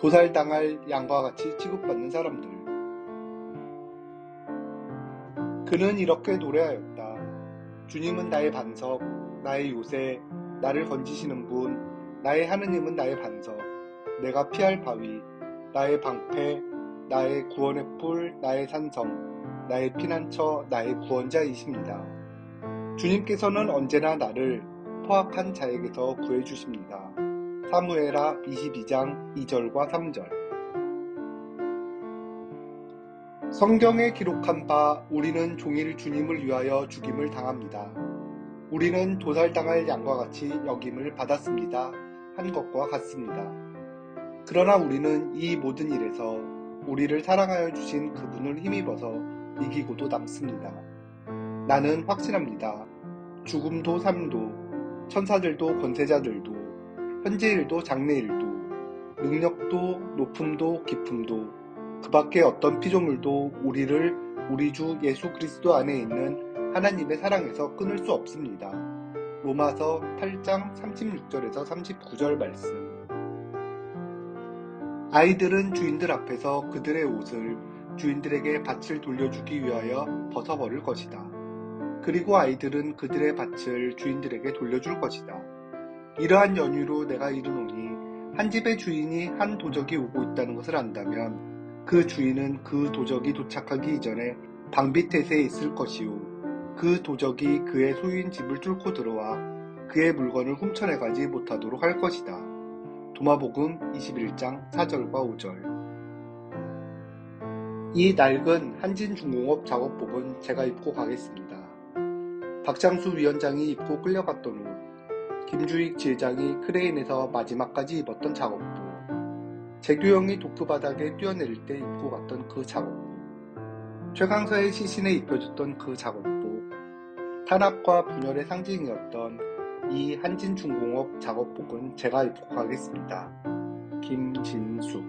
도살당할 양과 같이 취급받는 사람들. 그는 이렇게 노래하였다. 주님은 나의 반석, 나의 요새, 나를 건지시는 분, 나의 하느님은 나의 반석, 내가 피할 바위, 나의 방패, 나의 구원의 뿔, 나의 산성, 나의 피난처, 나의 구원자이십니다. 주님께서는 언제나 나를 포악한 자에게서 구해주십니다. 사무에라 22장 2절과 3절 성경에 기록한 바 우리는 종일 주님을 위하여 죽임을 당합니다. 우리는 도살당할 양과 같이 여김을 받았습니다. 한 것과 같습니다. 그러나 우리는 이 모든 일에서 우리를 사랑하여 주신 그분을 힘입어서 이기고도 남습니다. 나는 확신합니다. 죽음도 삶도 천사들도 권세자들도 현재 일도 장래 일도 능력도 높음도 깊음도 그 밖에 어떤 피조물도 우리를 우리 주 예수 그리스도 안에 있는 하나님의 사랑에서 끊을 수 없습니다. 로마서 8장 36절에서 39절 말씀 아이들은 주인들 앞에서 그들의 옷을 주인들에게 밭을 돌려주기 위하여 벗어버릴 것이다. 그리고 아이들은 그들의 밭을 주인들에게 돌려줄 것이다. 이러한 연유로 내가 이르노니 한 집의 주인이 한 도적이 오고 있다는 것을 안다면 그 주인은 그 도적이 도착하기 이전에 방비태세에 있을 것이요 그 도적이 그의 소유인 집을 뚫고 들어와 그의 물건을 훔쳐내가지 못하도록 할 것이다. 도마복음 21장 4절과 5절 이 낡은 한진중공업 작업복은 제가 입고 가겠습니다. 박장수 위원장이 입고 끌려갔던 옷, 김주익 지회장이 크레인에서 마지막까지 입었던 작업복, 재규영이 도크 바닥에 뛰어내릴 때 입고 갔던 그 작업복, 최강서의 시신에 입혀줬던 그 작업복, 탄압과 분열의 상징이었던 이 한진중공업 작업복은 제가 입고 가겠습니다. 김진수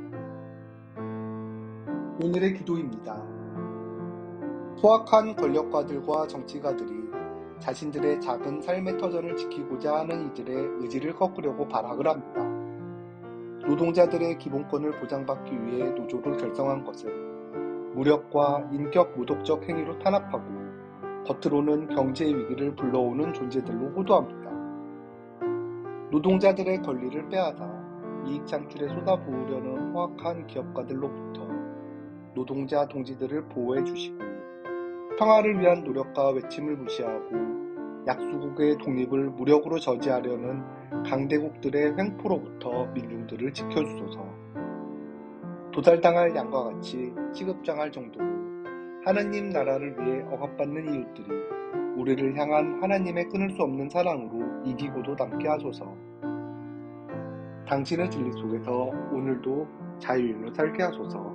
오늘의 기도입니다. 포악한 권력가들과 정치가들이 자신들의 작은 삶의 터전을 지키고자 하는 이들의 의지를 꺾으려고 발악을 합니다. 노동자들의 기본권을 보장받기 위해 노조를 결성한 것은 무력과 인격 모독적 행위로 탄압하고 겉으로는 경제 위기를 불러오는 존재들로 호도합니다. 노동자들의 권리를 빼앗아 이익 창출에 쏟아부으려는 포악한 기업가들로부터 노동자 동지들을 보호해 주시고 평화를 위한 노력과 외침을 무시하고 약수국의 독립을 무력으로 저지하려는 강대국들의 횡포로부터 민중들을 지켜주소서. 도달당할 양과 같이 취급당할 정도로 하느님 나라를 위해 억압받는 이웃들이 우리를 향한 하나님의 끊을 수 없는 사랑으로 이기고도 남게 하소서. 당신의 진리 속에서 오늘도 자유인으로 살게 하소서.